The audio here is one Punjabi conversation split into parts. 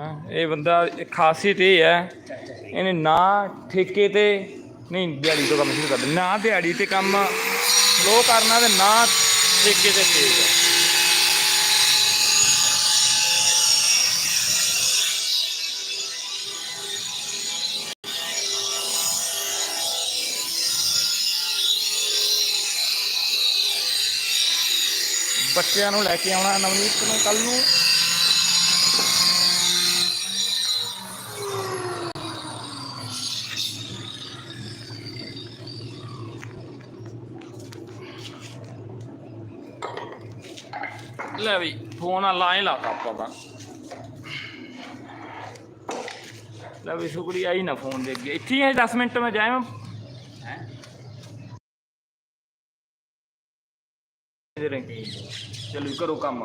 ਹਾਂ, ਇਹ ਬੰਦਾ ਖਾਸੀਅਤ ਇਹ ਹੈ, ਇਹਨੇ ਨਾ ਠੇਕੇ ਤੇ, ਨਹੀਂ, ਦਿਹਾੜੀ ਤੋਂ ਕੰਮ ਸ਼ੁਰੂ ਕਰ ਦਿੱਤਾ। ਨਾ ਦਿਹਾੜੀ ਤੇ ਕੰਮ ਸਲੋ ਕਰਨਾ ਤੇ ਨਾ ਠੇਕੇ ਤੇ ਤੇਜ਼ ਹੈ। ਬੱਚਿਆਂ ਨੂੰ ਲੈ ਕੇ ਆਉਣਾ ਨਵਨੀਤ ਨੂੰ ਕੱਲ ਨੂੰ। ਲੈ ਵੀ ਫੋਨ ਆ ਲਾਏ ਲਾਤਾ ਆਪਾਂ ਤਾਂ ਲੈ ਵੀ ਸ਼ੁਕਰੀਆ ਹੀ ਨਾ ਫੋਨ ਦੇ ਅੱਗੇ। ਇੱਥੇ ਹੀ ਹੈ 10 ਮਿੰਟ ਮੈਂ ਜਾਇਆ ਹੈ? ਚਲੋ ਕਰੋ ਕੰਮ।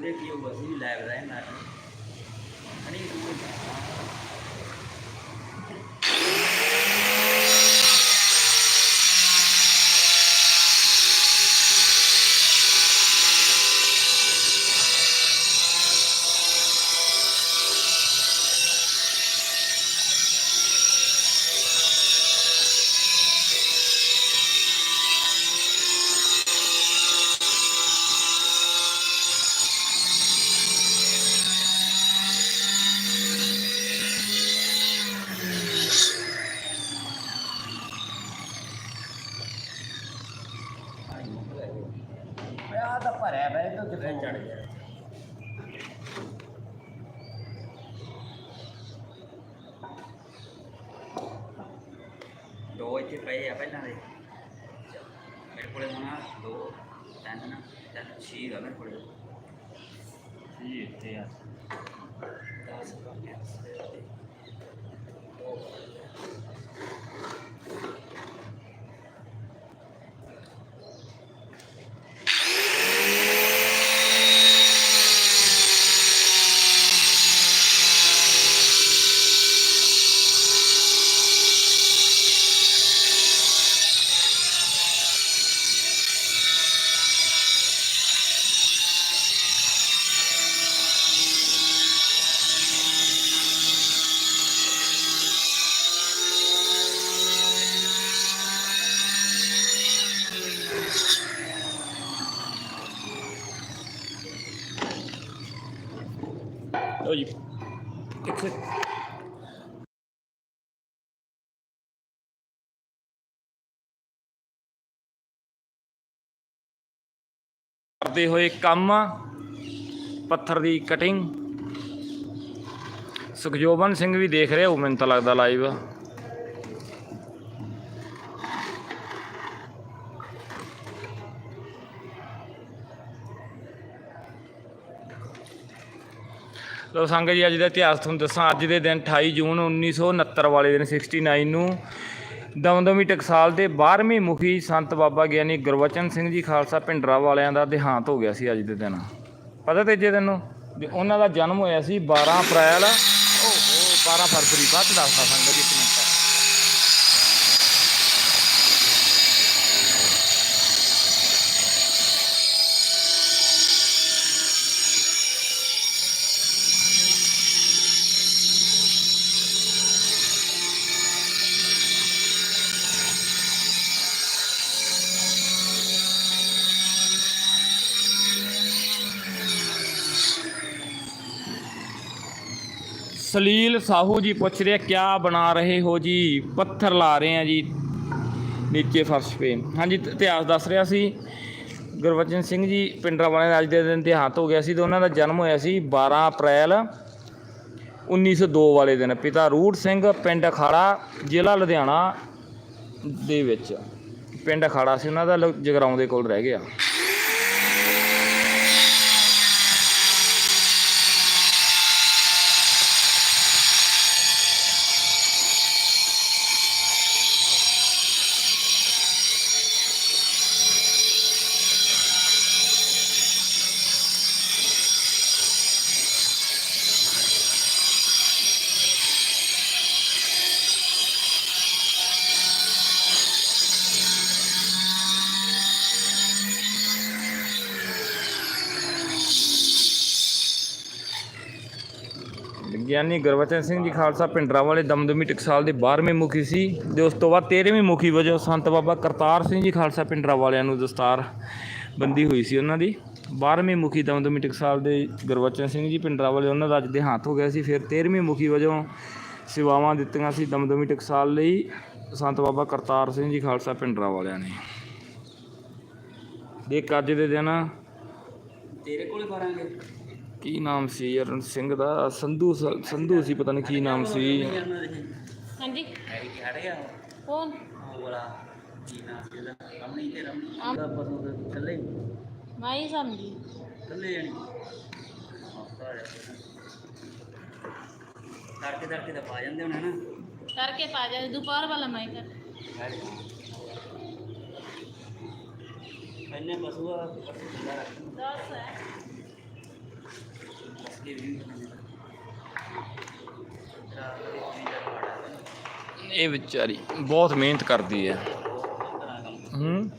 ਤੂੰ ਉਹਦੇ ਕੀ ਹੋਊਗਾ ਸੀ ਲਾਈਵ ਰਹਿ ਨਾ ਨਹੀਂ ਤੂੰ ਆ ਤਾਂ ਭਰਿਆ ਬੈ ਤਾਂ ਕਿੱਥੇ ਚੜ ਗਿਆ ਦੋ ਇੱਥੇ ਪਏ ਆ ਪਹਿਲਾਂ ਦੇ ਮੇਰੇ ਕੋਲੇ ਹੁਣ ਆਹ ਦੋ ਤਿੰਨ ਤਿੰਨ ਛੇ ਆ ਮੇਰੇ ਕੋਲੇ ਛੇ ਇੱਥੇ ਆ 10 ਕਰਕੇ ਕਰਦੇ ਹੋਏ ਕੰਮ ਪੱਥਰ ਦੀ ਕਟਿੰਗ ਸੁਖਜੋਬਨ ਸਿੰਘ ਵੀ ਦੇਖ ਰਿਹਾ ਉਹ ਮੈਨੂੰ ਤਾਂ ਲੱਗਦਾ ਲਾਈਵ ਲੋ ਸੰਗਤ ਜੀ, ਅੱਜ ਦਾ ਇਤਿਹਾਸ ਤੁਹਾਨੂੰ ਦੱਸਾਂ। ਅੱਜ ਦੇ ਦਿਨ 28 ਜੂਨ 1969 ਵਾਲੇ ਦਿਨ 69 ਨੂੰ ਦਮਦਮੀ ਟਕਸਾਲ ਦੇ 12ਵੇਂ ਮੁਖੀ ਸੰਤ ਬਾਬਾ ਗਿਆਨੀ ਗੁਰਵਚਨ ਸਿੰਘ ਜੀ ਖਾਲਸਾ ਪਿੰਡਰਾ ਵਾਲਿਆਂ ਦਾ ਦੇਹਾਂਤ ਹੋ ਗਿਆ ਸੀ ਅੱਜ ਦੇ ਦਿਨ। ਪਤਾ ਤੇਜੇ ਤੈਨੂੰ? ਵੀ ਉਹਨਾਂ ਦਾ ਜਨਮ ਹੋਇਆ ਸੀ 12 ਅਪ੍ਰੈਲ। ਓਹੋ 12 ਫਰਵਰੀ ਬਾਅਦ ਦੱਸਦਾ ਸੰਗਤ ਜੀ ਇੱਕ ਮਿੰਟ ਸਲੀਲ ਸਾਹੂ ਜੀ ਪੁੱਛ ਰਿਹਾ, ਕਿਆ ਬਣਾ ਰਹੇ ਹੋ ਜੀ? ਪੱਥਰ ਲਾ ਰਹੇ ਆ ਜੀ। ਨੀਚੇ ਫਰਸ਼ 'ਤੇ। ਹਾਂਜੀ ਇਤਿਹਾਸ ਦੱਸ ਰਿਹਾ ਸੀ। ਗੁਰਬਚਨ ਸਿੰਘ ਜੀ ਪਿੰਡਰਾ ਵਾਲਿਆਂ ਦਾ ਅੱਜ ਦੇ ਦਿਨ ਦੇਹਾਂਤ ਹੋ ਗਿਆ ਸੀ ਤੇ ਉਹਨਾਂ ਦਾ ਜਨਮ ਹੋਇਆ ਸੀ 12 ਅਪ੍ਰੈਲ 1902 ਵਾਲੇ ਦਿਨ। ਪਿਤਾ ਰੂੜ ਸਿੰਘ, ਪਿੰਡ ਅਖਾੜਾ, ਜ਼ਿਲ੍ਹਾ ਲੁਧਿਆਣਾ ਦੇ ਵਿੱਚ। ਪਿੰਡ ਅਖਾੜਾ ਸੀ ਉਹਨਾਂ ਦਾ, ਲ- ਜਗਰਾਉਂ ਦੇ ਕੋਲ ਰਹਿ ਗਿਆ। ਗਿਆਨੀ ਗੁਰਬਚਨ ਸਿੰਘ ਜੀ ਖਾਲਸਾ ਪਿੰਡਰਾ ਵਾਲੇ ਦਮਦਮੀ ਟਕਸਾਲ ਦੇ 12ਵੇਂ ਮੁਖੀ ਸੀ ਤੇ ਉਸ ਤੋਂ ਬਾਅਦ 13ਵੇਂ ਮੁਖੀ ਵਜੋਂ ਸੰਤ ਬਾਬਾ ਕਰਤਾਰ ਸਿੰਘ ਜੀ ਖਾਲਸਾ ਪਿੰਡਰਾ ਵਾਲਿਆਂ ਨੂੰ ਦਸਤਾਰ ਬੰਦੀ ਹੋਈ ਸੀ ਉਹਨਾਂ ਦੀ। 12ਵੇਂ ਮੁਖੀ ਦਮਦਮੀ ਟਕਸਾਲ ਦੇ ਗੁਰਬਚਨ ਸਿੰਘ ਜੀ ਪਿੰਡਰਾ ਵਾਲੇ ਉਹਨਾਂ ਦਾ ਅੱਜ ਦੇਹਾਂਤ ਹੋ ਗਿਆ ਸੀ। ਫਿਰ 13ਵੇਂ ਮੁਖੀ ਵਜੋਂ ਸੇਵਾਵਾਂ ਦਿੱਤੀਆਂ ਸੀ ਦਮਦਮੀ ਟਕਸਾਲ ਲਈ ਸੰਤ ਬਾਬਾ ਕਰਤਾਰ ਸਿੰਘ ਜੀ ਖਾਲਸਾ ਪਿੰਡਰਾ ਵਾਲਿਆਂ ਨੇ। ਦੇ ਅੱਜ ਦੇ ਦਿਨ। ਤੇਰੇ ਕੋਲੇ ਕਰਾਂਗੇ। ਕੀ ਨਾਮ ਸੀ ਯਾਰ ਸਿੰਘ ਦਾ? ਸੰਧੂ ਸ- ਸੰਧੂ ਸੀ ਪਤਾ ਨਹੀਂ ਕੀ ਨਾਮ ਸੀ। ਹਾਂਜੀ। ਹੈ ਕਿ ਹਟ ਗਿਆ ਕੌਣ? ਉਹ ਵਾਲਾ ਕੀ ਨਾਮ ਸੀ ਇਹਦਾ ਰਮਣੀ ਤੇ ਰਮਣੀ ਆਮ। ਦਾ ਪਸੂ ਦੇ ਥੱਲੇ ਮੈਂ ਹੀ ਸਮਝੀ। ਥੱਲੇ ਜਾਣੀ ਤੜਕੇ ਤੜਕੇ ਤਾਂ ਪਾ ਜਾਂਦੇ ਹੋਣੇ ਨਾ ਕਰਕੇ ਪਾ ਜਾ ਦੁਪਹਿਰ ਵਾਲਾ ਮੈਂ ਹੀ ਕਰ ਪਹਿਲੇ ਪਸ਼ੂ ਆ ਪਸ਼ੂ ਥੱਲੇ ਰੱਖ 10 ਹੈ ਇਹ ਵਿਚਾਰੀ ਬਹੁਤ ਮਿਹਨਤ ਕਰਦੀ ਹੈ। ਹੂੰ।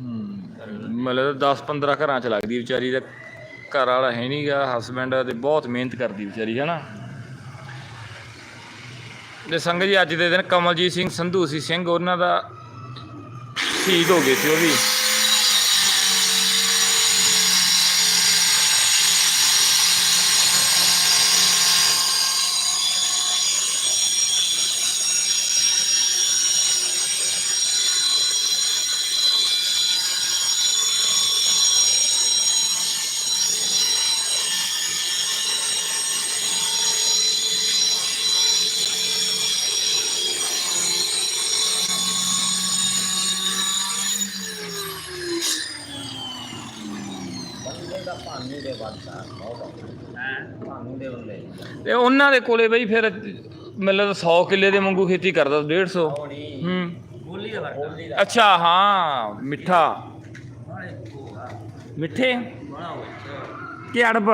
ਹੂੰ। ਮਤਲਬ 10 15 ਘਰਾਂ ਚ ਲੱਗਦੀ ਵਿਚਾਰੀ ਦਾ। ਘਰ ਵਾਲਾ ਹੈ ਨਹੀਂਗਾ ਹਸਬੈਂਡ ਤੇ ਬਹੁਤ ਮਿਹਨਤ ਕਰਦੀ ਵਿਚਾਰੀ ਹੈ ਨਾ ਤੇ ਸੰਗਤ ਜੀ ਅੱਜ ਦੇ ਦਿਨ ਕਮਲਜੀਤ ਸਿੰਘ ਸੰਧੂ ਸੀ ਸਿੰਘ ਉਹਨਾਂ ਦਾ ਸ਼ਹੀਦ ਹੋ ਗਏ ਸੀ ਉਹ ਵੀ। ਤੇ ਉਹਨਾਂ ਦੇ ਕੋਲੇ ਬਈ ਫਿਰ ਮਤਲਬ 100 ਕਿੱਲੇ ਦੇ ਵਾਂਗੂ ਖੇਤੀ ਕਰਦਾ 150 ਹੂੰ। ਬੋਲੀ ਦਾ ਵਰਤਾ ਅੱਛਾ ਹਾਂ ਮਿੱਠਾ। ਮਿੱਠੇ? ਕਿ ਅੜਬ?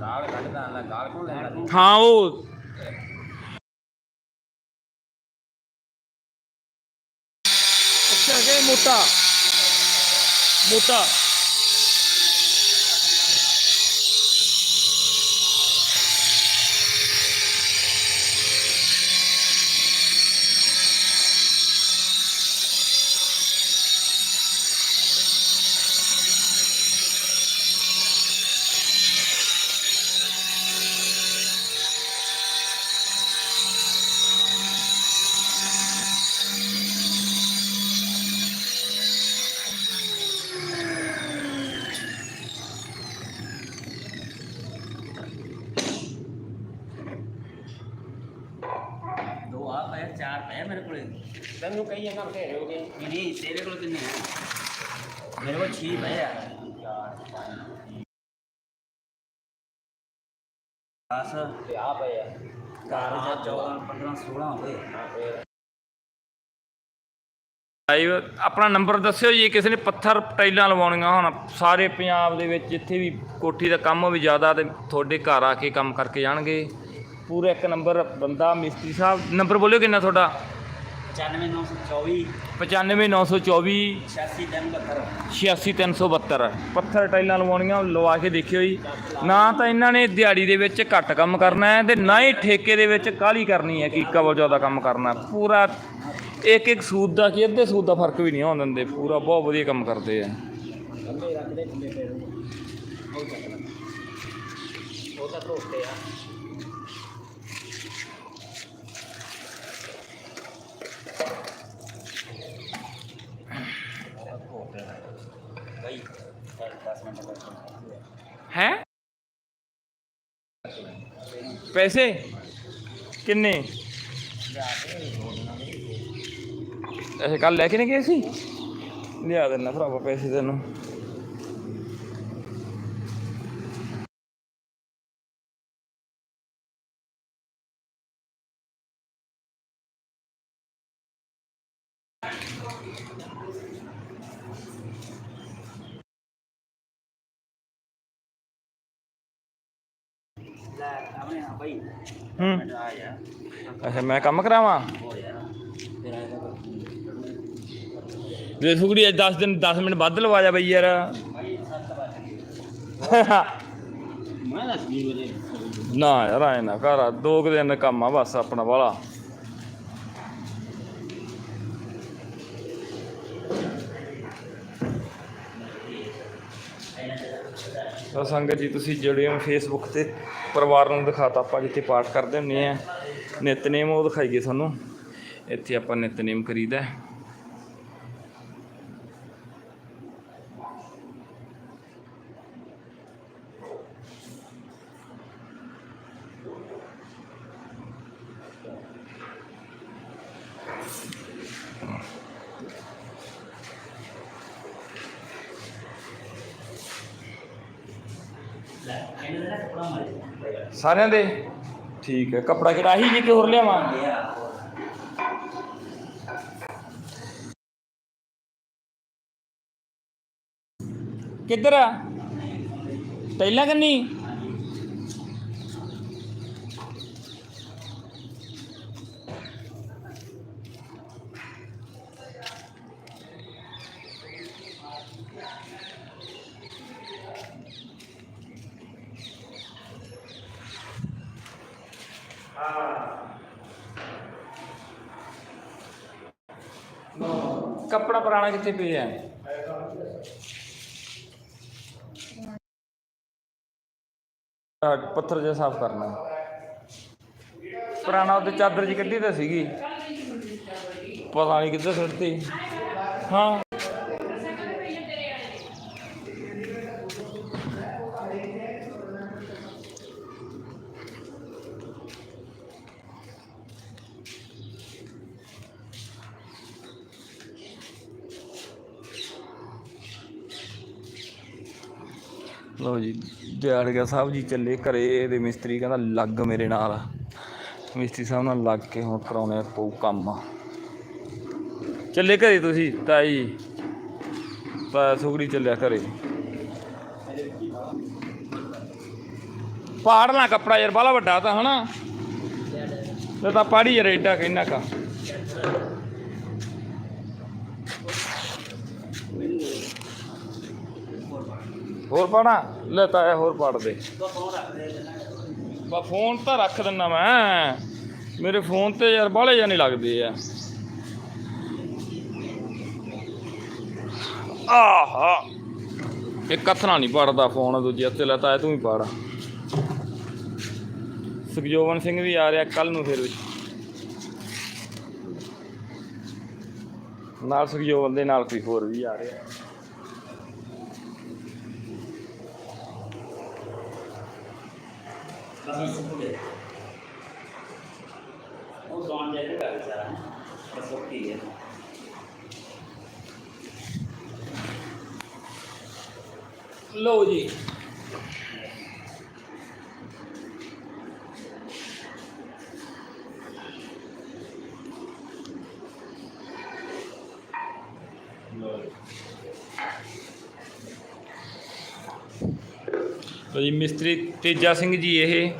ਗਾਲ ਕੱਢਦਾ ਨਾ ਗਾਲ ਕੋਲ ਲੈਣਾ ਹਾਂ ਉਹ। ਅੱਛਾ ਕਿ ਮੋਟਾ। ਮੋਟਾ ਦੋ ਆ ਪਏ ਚਾਰ ਪਏ ਮੇਰੇ ਕੋਲੇ ਤੈਨੂੰ ਕਹੀ ਜਾਂਦਾ ਬਥੇਰੇ ਹੋ ਗਏ। ਨਹੀਂ ਨਹੀਂ ਤੇਰੇ ਕੋਲ ਕਿੰਨੇ ਆ? ਮੇਰੇ ਕੋਲ 6 ਪਏ ਆ। ਚਾਰ ਪੰਜ ਦਸ ਤੇ ਆ ਪਏ ਆ। 12 14 15 16 ਹੋ ਗਏ। ਲਾਈਵ ਆਪਣਾ ਨੰਬਰ ਦੱਸਿਓ ਜੀ ਕਿਸੇ ਨੇ ਪੱਥਰ ਟਾਈਲਾਂ ਲਵਾਉਣੀਆਂ ਹੁਣ ਸਾਰੇ ਪੰਜਾਬ ਦੇ ਵਿੱਚ ਜਿੱਥੇ ਵੀ ਕੋਠੀ ਦਾ ਕੰਮ ਵੀ ਜ਼ਿਆਦਾ ਤੇ ਤੁਹਾਡੇ ਘਰ ਆ ਕੇ ਕੰਮ ਕਰਕੇ ਜਾਣਗੇ। ਪੂਰਾ ਇੱਕ ਨੰਬਰ ਬੰਦਾ ਮਿਸਤਰੀ ਸਾਹਿਬ ਨੰਬਰ ਬੋਲਿਓ ਕਿੰਨਾ ਤੁਹਾਡਾ? 95924 95924 86372 86372 ਪੱਥਰ ਟਾਈਲਾਂ ਲਵਾਉਣੀਆਂ ਲਵਾ ਕੇ ਦੇਖਿਓ ਜੀ। ਨਾ ਤਾਂ ਇਹਨਾਂ ਨੇ ਦਿਹਾੜੀ ਦੇ ਵਿੱਚ ਘੱਟ ਕੰਮ ਕਰਨਾ ਹੈ ਤੇ ਨਾ ਹੀ ਠੇਕੇ ਦੇ ਵਿੱਚ ਕਾਹਲੀ ਕਰਨੀ ਹੈ ਕਿ ਕਬਲ ਜ਼ਿਆਦਾ ਕੰਮ ਕਰਨਾ ਪੂਰਾ ਇੱਕ ਇੱਕ ਸੂਤ ਦਾ ਕੀ ਅੱਧੇ ਸੂਤ ਦਾ ਫ਼ਰਕ ਵੀ ਨਹੀਂ ਆਉਣ ਦਿੰਦੇ। ਪੂਰਾ ਬਹੁਤ ਵਧੀਆ ਕੰਮ ਕਰਦੇ ਆ। ਉਹ ਤਾਂ ਧੋਤੇ ਆ ਭਾਈ 10 ਮਿੰਟ ਬਾਅਦ ਹੈ? ਪੈਸੇ? ਕਿੰਨੇ? ਅੱਛਾ ਕੱਲ ਲੈ ਕੇ ਨਹੀਂ ਗਏ ਸੀ? ਲਿਆ ਦੇਣਾ ਭਰਾਵਾ ਪੈਸੇ ਤੈਨੂੰ। ਹੂੰ। ਅੱਛਾ ਮੈਂ ਕੰਮ ਕਰਾਵਾਂ? ਜੇ ਸੁਗੜੀ ਅੱਜ 10 ਦਿਨ 10 ਮਿੰਟ ਵੱਧ ਲਵਾ ਜਾ ਬਈ ਯਾਰ। ਭਾਈ 7 ਵਜ ਗਏ ਮੈਂ ਦੱਸ ਵੀ ਵਜੇ ਨਾ ਯਾਰ ਐ ਨਾ ਘਰ ਦੋ ਕੁ ਦਿਨ ਕੰਮ ਆ ਬਸ ਆਪਣਾ ਵਾਲਾ। ਤਾਂ ਸੰਗਤ ਜੀ, ਤੁਸੀਂ ਜੁੜੇ ਹੋ ਫੇਸਬੁੱਕ ਤੇ। ਪਰਿਵਾਰ ਨੂੰ ਦਿਖਾਤਾ ਆਪਾਂ ਜਿੱਥੇ ਪਾਠ ਕਰਦੇ ਹੁੰਦੇ ਆ। ਨਿਤਨੇਮ ਉਹ ਦਿਖਾਈਏ ਤੁਹਾਨੂੰ। ਇੱਥੇ ਆਪਾਂ ਨਿਤਨੇਮ ਕਰੀਦਾ। ਸਾਰਿਆਂ ਦੇ? ਠੀਕ ਹੈ। ਕਪੜਾ ਕਿਹੜਾ? ਹੀ ਜੀ ਕਿ ਹੋਰ ਲਿਆਵਾਂ? ਕਿੱਧਰ ਆ? ਟੈਲਾਂ ਕੰਨੀ? ਕੱਪੜਾ ਪੁਰਾਣਾ ਕਿੱਥੇ ਪਿਆ? ਹੈ ਪੱਥਰ ਜਿਹਾ ਸਾਫ਼ ਕਰਨਾ। ਪੁਰਾਣਾ ਉਹਦੇ ਚਾਦਰ ਜੀ ਕੱਢੀ ਤਾਂ ਸੀਗੀ। ਪਤਾ ਨਹੀਂ ਕਿੱਧਰ ਸੁੱਟਤੀ। ਹਾਂ। ਲਓ ਜੀ ਦਿਹਾੜੀਆ ਸਾਹਿਬ ਜੀ ਚੱਲੇ ਘਰੇ, ਇਹਦੇ ਮਿਸਤਰੀ ਕਹਿੰਦਾ ਲੱਗ ਮੇਰੇ ਨਾਲ। ਮਿਸਤਰੀ ਸਾਹਿਬ ਨਾਲ ਲੱਗ ਕੇ ਹੁਣ ਕਰਾਉਣੇ ਪਊ ਕੰਮ। ਚੱਲੇ ਘਰੇ ਤੁਸੀਂ, ਤਾਈ। ਤਾਂ ਸੁਗੜੀ ਚੱਲਿਆ ਘਰੇ। ਪਾੜ ਲਾ ਕੱਪੜਾ ਯਾਰ ਬਾਲਾ ਵੱਡਾ ਤਾਂ, ਹਨਾ? ਤੇ ਤਾਂ ਪਾੜੀ ਯਾਰ, ਏਡਾ ਕਿੰਨਾ ਕਾ। ਹੋਰ ਪਾਣਾ ਲੈ ਤਾਇਆ ਹੋਰ ਪਾੜ ਦੇ। ਬਾ ਫੋਨ ਤਾਂ ਰੱਖ ਦਿੰਨਾ ਮੈਂ। ਮੇਰੇ ਫੋਨ ਤੇ ਯਾਰ ਬਾਹਲੇ ਨਹੀਂ ਲੱਗਦੇ ਆ। ਆਹਾ। ਇੱਕ ਹੱਥ ਨਾਲ ਨਹੀਂ ਪੜਦਾ ਫੋਨ ਦੂਜੇ ਹੱਥੇ। ਲੈ ਤਾਇਆ ਤੂੰ ਹੀ ਪੜ। ਸੁਖਜੋਵਨ ਸਿੰਘ ਵੀ ਆ ਰਿਹਾ ਕੱਲ ਨੂੰ ਫਿਰ ਨਾਲ ਸੁਖਜੋਵਨ ਦੇ ਨਾਲ ਕੋਈ ਹੋਰ ਵੀ ਆ ਰਿਹਾ। ਉਹ ਗਾਣ ਜਾਏਗਾ ਵਿਚਾਰਾ ਬਸ ਉਹ ਕੀ ਹੈ ਲਓ ਜੀ। ਲਓ ਜੀ, ਮਿਸਤਰੀ ਤੇਜਾ ਸਿੰਘ ਜੀ ਇਹ।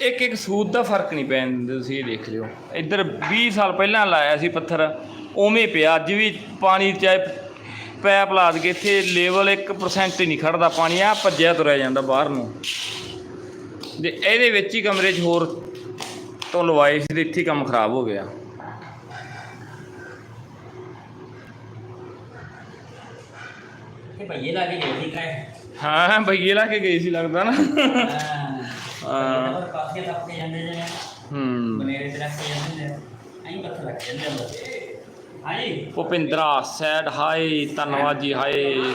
ਇੱਕ ਇੱਕ ਸੂਤ ਦਾ ਫ਼ਰਕ ਨਹੀਂ ਪੈਣ ਦਿੰਦੇ ਤੁਸੀਂ ਇਹ ਦੇਖ ਲਿਓ। ਇੱਧਰ 20 ਸਾਲ ਪਹਿਲਾਂ ਲਾਇਆ ਸੀ ਪੱਥਰ, ਉਵੇਂ ਪਿਆ, ਅੱਜ ਵੀ ਪਾਣੀ ਚਾਹੇ ਪੈਪ ਲਾ ਕੇ ਇੱਥੇ ਲੈਵਲ 1% ਹੀ ਨਹੀਂ ਖੜਦਾ ਪਾਣੀ ਆ ਭੱਜਿਆ ਤੁਰਿਆ ਜਾਂਦਾ ਬਾਹਰ ਨੂੰ। ਤੇ ਇਹਦੇ ਵਿੱਚ ਹੀ ਕਮਰੇ 'ਚ ਹੋਰ ਤੋਂ ਲਵਾਏ ਸੀ ਤੇ ਇੱਥੇ ਕੰਮ ਖਰਾਬ ਹੋ ਗਿਆ। ਭਈਏ ਲਾ ਕੇ ਗਏ ਸੀ ਕਾਇ ਹਾਂ ਭਈਏ ਲਾ ਕੇ ਗਈ ਸੀ ਲੱਗਦਾ ਨਾ। ਹਾਂ। ਕਾਫੀ ਤੱਕ ਕੇ ਜਾਂਦੇ ਨੇ। ਹੂੰ। ਬਨੇਰੇ ਤੇ ਰੱਖ ਕੇ ਜਾਂਦੇ ਨੇ। ਐਂ ਪੱਥਰ ਰੱਖ ਜਾਂਦੇ ਅੰਦਰ ਹਾਂਜੀ। ਭੁਪਿੰਦਰਾ ਸੈਡ ਹਾਈ ਧੰਨਵਾਦ ਜੀ ਹਾਈ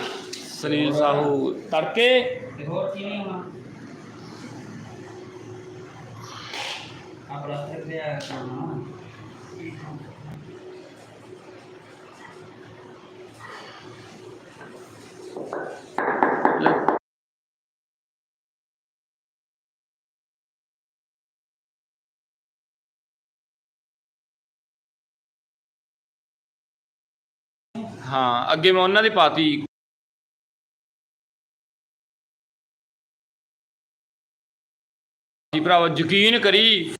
ਸੁਨੀਲ ਸਾਹੂ ਤੜਕੇ। ਤੇ ਹੋਰ ਕਿਵੇਂ ਹੋਣਾ। ਆਪਣਾ ਫਿਰ ਪਿਆ ਕਰਨਾ ਹਾਂ ਅੱਗੇ ਮੈਂ ਉਹਨਾਂ ਦੀ ਪਾਤੀ। ਜੀ ਭਰਾਵਾ ਯਕੀਨ ਕਰੀ।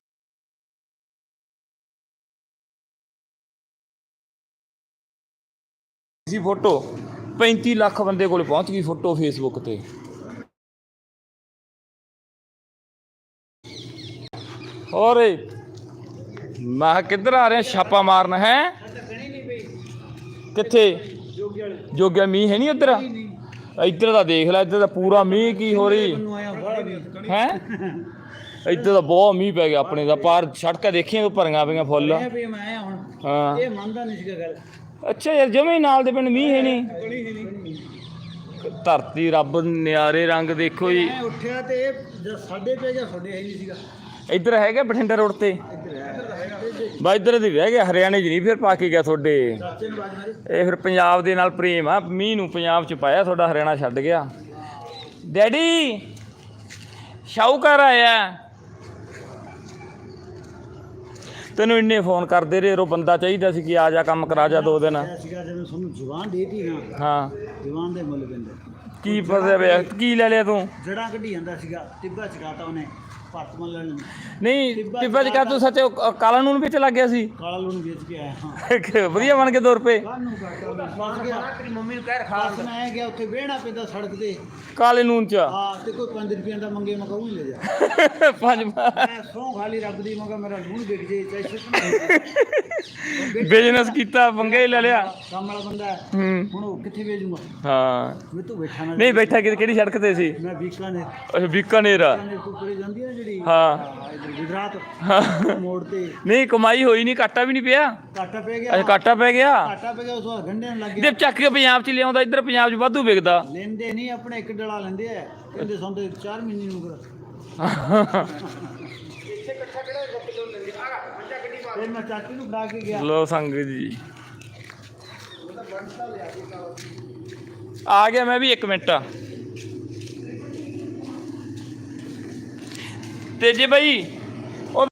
ਸੀ ਫੋਟੋ। 35 ਲੱਖ ਬੰਦੇ ਕੋਲ ਪਹੁੰਚ ਗਈ ਫੋਟੋ ਫੇਸਬੁੱਕ ਤੇ। ਔਰੇ ਮੈਂ ਕਿੱਧਰ ਆ ਰਿਹਾ? ਛਾਪਾ ਮਾਰਨ ਹੈ? ਕਿੱਥੇ? ਜੋਗਿਆ ਮੀਂਹ ਹੈ ਨਹੀਂ ਉੱਧਰ? ਇੱਧਰ ਦਾ ਦੇਖ ਲੈ ਇੱਧਰ ਦਾ ਪੂਰਾ ਮੀਂਹ ਕੀ ਹੋ ਰਹੀ? ਹੈ? ਇੱਧਰ ਦਾ ਬਹੁਤ ਮੀਂਹ ਪੈ ਗਿਆ ਆਪਣੇ ਦਾ ਪਾਰ ਸੜਕਾਂ ਦੇਖੀਆਂ ਭਰੀਆਂ ਪਈਆਂ ਫੁੱਲ। ਹਾਂ। ਇਹ ਮੰਨਦਾ ਨਹੀਂ ਸੀਗਾ ਗੱਲ। ਅੱਛਾ ਯਾਰ ਜਮੇ ਨਾਲ ਦੇ ਪਿੰਡ ਮੀਂਹ ਹੈ ਨਹੀਂ। ਧਰਤੀ ਰੱਬ ਨਿਆਰੇ ਰੰਗ ਦੇਖੋ ਜੀ। ਮੈਂ ਉੱਠਿਆ ਤੇ ਇਹ ਸਾਡੇ ਪੈ ਗਿਆ ਸਾਡੇ ਹੈ ਨਹੀਂ ਸੀਗਾ। ਇੱਧਰ ਹੈਗਾ ਬਠਿੰਡਾ ਰੋਡ ਤੇ। ਬਾ ਇੱਧਰ ਦੀ ਰਹਿ ਗਿਆ ਹਰਿਆਣੇ 'ਚ ਨਹੀਂ ਫਿਰ ਪਾ ਕੇ ਗਿਆ ਤੁਹਾਡੇ। ਇਹ ਫਿਰ ਪੰਜਾਬ ਦੇ ਨਾਲ ਪ੍ਰੇਮ ਆ ਮੀਂਹ ਨੂੰ ਪੰਜਾਬ 'ਚ ਪਾਇਆ ਤੁਹਾਡਾ ਹਰਿਆਣਾ ਛੱਡ ਗਿਆ। ਡੈਡੀ ਸ਼ਾਹੂਕਾਰ ਆਇਆ। ਤੈਨੂੰ ਇੰਨੇ ਫੋਨ ਕਰਦੇ ਰਹੇ ਰੋ ਬੰਦਾ ਚਾਹੀਦਾ ਸੀ ਕਿ ਆ ਜਾ ਕੰਮ ਕਰਾ ਜਾ ਦੋ ਦਿਨ। ਆਇਆ ਸੀਗਾ ਜਦੋਂ ਤੁਹਾਨੂੰ ਜ਼ੁਬਾਨ ਦੇਤੀ ਨਾ ਹਾਂ। ਜ਼ੁਬਾਨ ਦੇ ਮੁੱਲ ਪੈਂਦੇ। ਕੀ ਫਸਿਆ ਪਿਆ ਕੀ ਲੈ ਲਿਆ ਤੂੰ? ਜੜਾਂ ਕੱਢੀ ਜਾਂਦਾ ਸੀਗਾ ਟਿੱਬਾ ਚਕਾਤਾ ਉਹਨੇ। ਨਹੀਂ ਟਿੱਬਾ ਚ ਕਾ ਤੂੰ ਸੱਚ ਉਹ ਕਾਲਾ ਨੂਨ ਵਿੱਚ ਲੱਗ ਗਿਆ ਸੀ। ਕਾਲਾ ਲੂਣ ਵੇਚ ਕੇ ਆਇਆ ਹਾਂ। ਵਧੀਆ ਬਣ ਕੇ 2 ਰੁਪਏ। ਕਾਹਨੂੰ ਕਾਟਾ ਫਸ ਗਿਆ। ਤੇਰੀ ਮੰਮੀ ਨੂੰ ਕਹਿ ਖਾਸ ਮੈਂ ਆਇਆ ਗਿਆ ਉੱਥੇ ਵੇਹਣਾ ਪੈਂਦਾ ਸੜਕ ਤੇ। ਕਾਲੇ ਨੂਨ ਚ। ਹਾਂ ਤੇ ਕੋਈ 5 ਰੁਪਏ ਦਾ ਮੰਗੇ ਮੈਂ ਕਹੂੰ ਲੈ ਜਾ। ਪੰਜ ਮੈਂ ਸੌ ਖਾਲੀ ਰੱਬ ਦੀ ਮਗਾ ਮੇਰਾ ਲੂਣ ਵਿਕ ਜੇ ਚਾਹੇ ਸੁੱਟ ਬਿਜ਼ਨਸ ਕੀਤਾ ਹੀ ਲੈ ਲਿਆ। ਕੰਮ ਵਾਲਾ ਬੰਦਾ ਹੈ। ਹੂੰ। ਹੁਣ ਉਹ ਕਿੱਥੇ ਵੇਜੂਗਾ ਹਾਂ। ਮੈਂ ਤੂੰ ਬੈਠਾ ਨਾ ਨਹੀਂ ਬੈਠਾ ਕਿ- ਕਿਹੜੀ ਸੜਕ ਤੇ ਸੀ? ਮੈਂ ਬੀਕਾਨੇਰ। ਅੱਛਾ ਬੀਕਾਨੇਰ ਆ। ਬੀਕਾਨੇਰ ਤੋਂ ਪਰੇ ਜਾਂਦੀ ਹੈ ਨਾ ਜਿਹੜੀ ਹਾਂ। ਇਧਰ ਗੁਜਰਾਤ ਹਾਂ। ਮੋੜ ਤੇ। ਨਹੀਂ ਕਮਾਈ ਹੋਈ ਨਹੀਂ ਘਾਟਾ ਵੀ ਨਹੀਂ ਪਿਆ। ਕਾਟਾ ਪੈ ਗਿਆ। ਅੱਛਾ ਘਾਟਾ ਪੈ ਗਿਆ। ਕਾਟਾ ਪੈ ਗਿਆ ਉਸ ਵਾਰ ਗੰਢੇ ਲੱਗ ਦੇ ਗਿਆ। ਚੱਕ ਕੇ ਪੰਜਾਬ ਚ ਲਿਆਉਂਦਾ ਇੱਧਰ ਪੰਜਾਬ ਚ ਵਾਧੂ ਵਿਕਦਾ। ਲੈਂਦੇ ਨਹੀਂ ਆਪਣੇ ਇੱਕ ਡਲਾ ਲੈਂਦੇ ਆ। ਕਹਿੰਦੇ ਸੰਦੇ 4 ਮਹੀਨੇ ਨੂੰ ਕਰ ਫਿਰ ਮੈਂ ਚਾਚੀ ਨੂੰ ਫੜਾ ਕੇ ਗਿਆ। ਲੋ ਸੰਗ ਜੀ। ਆ ਗਿਆ ਮੈਂ ਵੀ 1 ਮਿੰਟ। ਤੇ ਜੇ ਬਈ ਉਹ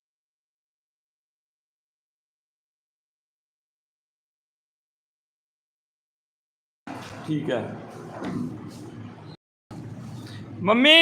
ਠੀਕ ਹੈ। ਮੰਮੀ